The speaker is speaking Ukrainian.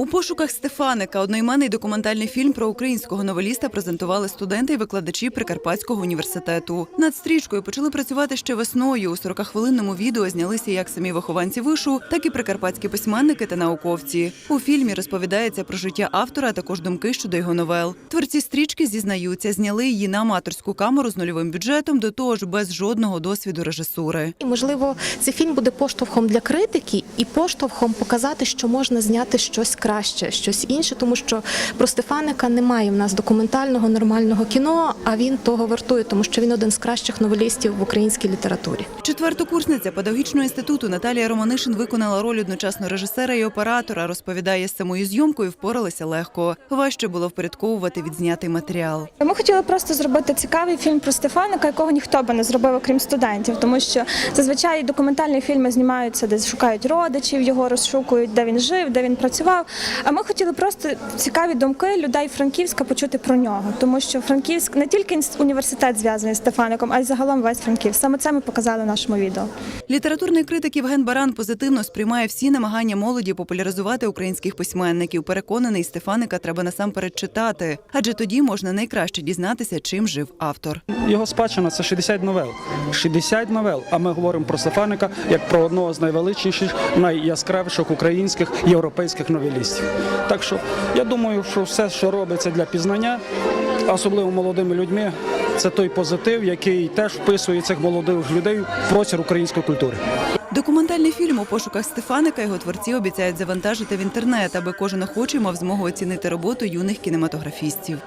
У пошуках Стефаника одноіменний документальний фільм про українського новеліста презентували студенти і викладачі Прикарпатського університету. Над стрічкою почали працювати ще весною. У 40-хвилинному відео знялися як самі вихованці вишу, так і прикарпатські письменники та науковці. У фільмі розповідається про життя автора, а також думки щодо його новел. Творці стрічки зізнаються, зняли її на аматорську камеру з нульовим бюджетом, до того ж без жодного досвіду режисури. І можливо, цей фільм буде поштовхом для критики і поштовхом показати, що можна зняти щось краще, щось інше, тому що про Стефаника немає в нас документального нормального кіно, а він того вартує, тому що він один з кращих новелістів в українській літературі. Четвертокурсниця педагогічного інституту Наталія Романишин виконала роль одночасно режисера і оператора. Розповідає, з самою зйомкою впоралася легко. Важче було впорядковувати відзнятий матеріал. Ми хотіли просто зробити цікавий фільм про Стефаника, якого ніхто би не зробив, окрім студентів, тому що зазвичай документальні фільми знімаються, де шукають родичів, його розшукують, де він жив, де він працював. А ми хотіли просто цікаві думки людей Франківська почути про нього, тому що Франківськ не тільки університет зв'язаний з Стефаником, а й загалом весь Франківськ. Саме це ми показали в нашому відео. Літературний критик Євген Баран позитивно сприймає всі намагання молоді популяризувати українських письменників. Переконаний, Стефаника треба насамперед читати, адже тоді можна найкраще дізнатися, чим жив автор. Його спадщина це 60 новел. 60 новел. А ми говоримо про Стефаника як про одного з найвеличніших, найяскравіших українських європейських новелістів. Так що я думаю, що все, що робиться для пізнання, особливо молодими людьми, це той позитив, який теж вписує цих молодих людей в простір української культури. Документальний фільм у пошуках Стефаника його творці обіцяють завантажити в інтернет, аби кожен охочий мав змогу оцінити роботу юних кінематографістів.